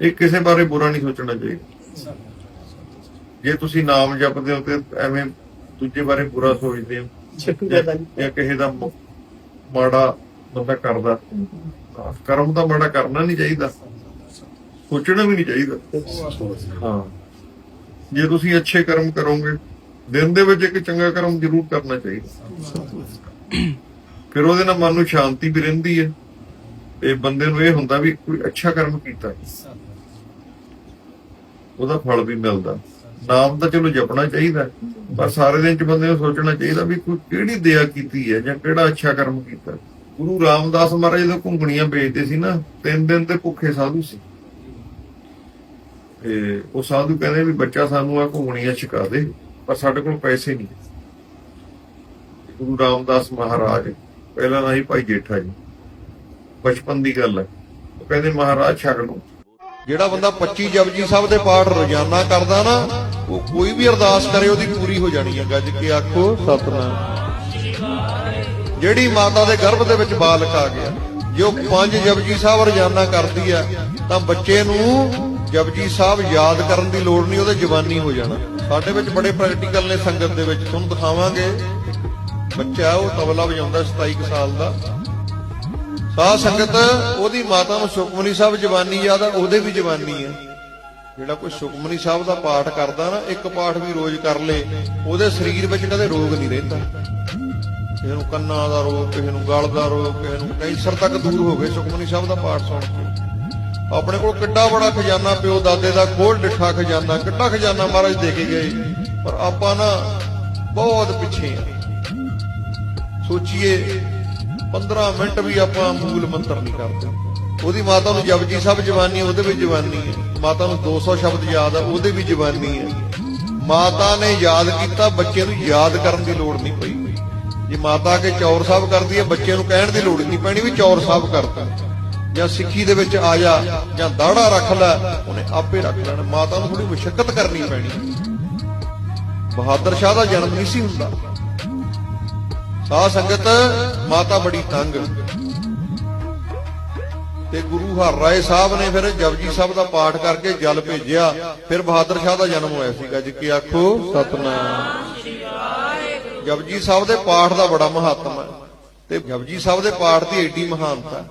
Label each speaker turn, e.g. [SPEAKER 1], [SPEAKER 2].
[SPEAKER 1] ਇਹ ਕਿਸੇ ਬਾਰੇ ਬੁਰਾ ਨਹੀਂ ਸੋਚਣਾ ਚਾਹੀਦਾ। ਜੇ ਤੁਸੀਂ ਨਾਮ ਜਪਦੇ ਹੋ ਤੇ ਐਵੇਂ ਦੂਜੇ ਬਾਰੇ ਬੁਰਾ ਸੋਚਦੇ ਹੋ। ਜਾਂ ਕਿਸੇ ਦਾ ਮਾੜਾ ਬੰਦਾ ਕਰਦਾ। ਕਰਮ ਤਾਂ ਮਾੜਾ ਕਰਨਾ ਨਹੀਂ ਚਾਹੀਦਾ। ਸੋਚਣਾ ਵੀ ਨਹੀਂ ਚਾਹੀਦਾ। ਹਾਂ। ਜੇ ਤੁਸੀਂ ਅੱਛੇ ਕਰਮ ਕਰੋਗੇ ਦਿਨ ਦੇ ਵਿੱਚ ਇੱਕ ਚੰਗਾ ਕਰਮ ਜ਼ਰੂਰ ਕਰਨਾ ਚਾਹੀਦਾ। ਫਿਰ ਉਹਦੇ ਨਾਲ ਮਨ ਨੂੰ ਸ਼ਾਂਤੀ ਵੀ ਰਹਿੰਦੀ ਹੈ। ਤੇ ਬੰਦੇ ਨੂੰ ਇਹ ਹੁੰਦਾ ਵੀ ਕੋਈ ਅੱਛਾ ਕਰਮ ਕੀਤਾ। ਉਹਦਾ ਫਲ ਵੀ ਮਿਲਦਾ। ਨਾਮ ਤਾਂ ਚਲੋ ਜਪਣਾ ਚਾਹੀਦਾ। ਪਰ ਸਾਰੇ ਦਿਨ ਚ ਬੰਦੇ ਨੂੰ ਸੋਚਣਾ ਚਾਹੀਦਾ ਵੀ ਕੋਈ ਕਿਹੜੀ ਦਇਆ ਕੀਤੀ ਹੈ ਜਾਂ ਕਿਹੜਾ ਅੱਛਾ ਕਰਮ ਕੀਤਾ। ਗੁਰੂ ਰਾਮਦਾਸ ਮਹਾਰਾਜ ਜਦੋਂ ਘੁੰਗਣੀਆਂ ਵੇਚਦੇ ਸੀ ਨਾ, ਤਿੰਨ ਦਿਨ ਤੇ ਭੁੱਖੇ ਸਾਧੂ ਸੀ। ਤੇ ਉਹ ਸਾਧੂ ਕਹਿੰਦੇ ਵੀ ਬੱਚਾ ਸਾਨੂੰ ਆ ਘੁੰਗਣੀਆਂ ਛਕਾ ਦੇ, ਪਰ ਸਾਡੇ ਕੋਲ ਪੈਸੇ ਨਹੀਂ। ਗੁਰੂ ਰਾਮਦਾਸ ਮਹਾਰਾਜ, ਪਹਿਲਾਂ ਨਾ ਭਾਈ ਜੇਠਾ ਜੀ। ਬਚਪਨ ਦੀ ਗੱਲ ਹੈ। ਉਹ ਕਹਿੰਦੇ, ਮਹਾਰਾਜ ਛਕ ਲਓ
[SPEAKER 2] ਜਿਹੜਾ ਬੰਦਾ 25 ਜਪਜੀ ਸਾਹਿਬ ਦੇ ਪਾਠ ਰੋਜ਼ਾਨਾ ਕਰਦਾ ਨਾ, ਉਹ ਕੋਈ ਵੀ ਅਰਦਾਸ ਕਰੇ, ਉਹਦੀ ਪੂਰੀ ਹੋ ਜਾਣੀ ਹੈ ਗੱਜ ਕੇ ਆਖੋ, ਸਤਨਾਮ। ਜਿਹੜੀ ਮਾਤਾ ਦੇ ਗਰਭ ਦੇ ਵਿੱਚ ਬਾਲਕ ਆ ਗਿਆ, ਜੋ ਪੰਜ ਜਪਜੀ ਸਾਹਿਬ ਰੋਜ਼ਾਨਾ ਕਰਦੀ ਆ, ਤਾਂ ਬੱਚੇ ਨੂੰ ਜਪਜੀ ਸਾਹਿਬ ਯਾਦ ਕਰਨ ਦੀ ਲੋੜ ਨਹੀਂ, ਉਹਦੇ ਜਵਾਨੀ ਹੋ ਜਾਣਾ। ਸਾਡੇ ਵਿੱਚ ਬੜੇ ਪ੍ਰੈਕਟੀਕਲ ਨੇ ਸੰਗਤ ਦੇ ਵਿੱਚ, ਤੁਹਾਨੂੰ ਦਿਖਾਵਾਂਗੇ। ਬੱਚਾ ਉਹ ਤਬਲਾ ਵਜਾਉਂਦਾ 27 ਸਾਲ ਦਾ। ਸਾਧ ਸੰਗਤ, ਉਹਦੀ ਮਾਤਾ ਨੂੰ ਸੁਖਮਨੀ ਸਾਹਿਬ ਜਵਾਨੀ ਯਾਦ ਆ, ਉਹਦੇ ਵੀ ਜਵਾਨੀ ਆ। ਜਿਹੜਾ ਕੋਈ ਸੁਖਮਨੀ ਸਾਹਿਬ ਦਾ ਪਾਠ ਕਰਦਾ ਨਾ, ਇੱਕ ਪਾਠ ਵੀ ਰੋਜ਼ ਕਰ ਲੇ, ਉਹਦੇ ਸਰੀਰ ਵਿੱਚ ਕਦੇ ਰੋਗ ਨਹੀਂ ਰਹਿੰਦਾ। ਕਿਸੇ ਨੂੰ ਕੰਨਾਂ ਦਾ ਰੋਗ, ਕਿਸੇ ਨੂੰ ਗਲ ਦਾ ਰੋਗ, ਕਿਸੇ ਨੂੰ ਕੈਂਸਰ ਤੱਕ ਦੂਰ ਹੋ ਗਏ ਸੁਖਮਨੀ ਸਾਹਿਬ ਦਾ ਪਾਠ ਸੁਣ ਕੇ। ਆਪਣੇ ਕੋਲ ਕਿੱਡਾ ਬੜਾ ਖਜ਼ਾਨਾ, ਪਿਓ ਦਾਦੇ ਦਾ ਖੋਲ ਡਿੱਠਾ ਖਜ਼ਾਨਾ, ਕਿੱਡਾ ਖਜ਼ਾਨਾ ਮਹਾਰਾਜ ਦੇ ਕੇ ਗਏ। ਪਰ ਆਪਾਂ ਨਾ ਬਹੁਤ ਪਿੱਛੇ ਆ। ਸੋਚੀਏ 15 ਮਿੰਟ ਵੀ ਆਪਾਂ ਮੂਲ ਮੰਤਰ ਨਹੀਂ ਕਰਦੇ। ਉਹਦੀ ਮਾਤਾ ਨੂੰ ਜਪਜੀ ਸਾਹਿਬ ਜਵਾਨੀ ਉਹਦੇ ਵੀ ਜਵਾਨੀ ਹੈ। ਮਾਤਾ ਨੂੰ 200 ਸ਼ਬਦ ਯਾਦ ਆ, ਉਹਦੇ ਵੀ ਜਵਾਨੀ ਹੈ। ਮਾਤਾ ਨੇ ਯਾਦ ਕੀਤਾ, ਬੱਚੇ ਨੂੰ ਯਾਦ ਕਰਨ ਦੀ ਲੋੜ ਨਹੀਂ ਪਈ। ਜੇ ਮਾਤਾ ਕੇ ਚੌਰ ਸਾਹਿਬ ਕਰਦੀ ਹੈ, ਬੱਚੇ ਨੂੰ ਕਹਿਣ ਦੀ ਲੋੜ ਨਹੀਂ ਪੈਣੀ ਵੀ ਚੌਰ ਸਾਹਿਬ ਕਰਤਾ। ਜਾਂ ਸਿੱਖੀ ਦੇ ਵਿੱਚ ਆ ਜਾ, ਜਾਂ ਦਾੜਾ ਰੱਖ ਲੈ, ਉਹਨੇ ਆਪੇ ਰੱਖ ਲੈਣਾ। ਮਾਤਾ ਨੂੰ ਥੋੜੀ ਮੁਸ਼ਕਲ ਕਰਨੀ ਪੈਣੀ। ਬਹਾਦਰ ਸ਼ਾਹ ਦਾ ਜਨਮ ਨਹੀਂ ਸੀ ਹੁੰਦਾ। ਸਾਧ ਸੰਗਤ, ਮਾਤਾ ਬੜੀ ਤੰਗ। ਤੇ ਗੁਰੂ ਹਰ ਰਾਏ ਸਾਹਿਬ ਨੇ ਫਿਰ ਜਪਜੀ ਸਾਹਿਬ ਦਾ ਪਾਠ ਕਰਕੇ ਜਲ ਭੇਜਿਆ। ਫਿਰ ਬਹਾਦਰ ਸ਼ਾਹ ਦਾ ਜਨਮ ਹੋਇਆ ਸੀਗਾ ਜੀ, ਕੀ ਆਖੋ? ਸਤਨਾਮ। ਜਪਜੀ ਸਾਹਿਬ ਦੇ ਪਾਠ ਦਾ ਬੜਾ ਮਹੱਤਮ ਹੈ। ਤੇ ਜਪਜੀ ਸਾਹਿਬ ਦੇ ਪਾਠ ਦੀ ਏਡੀ ਮਹਾਨਤਾ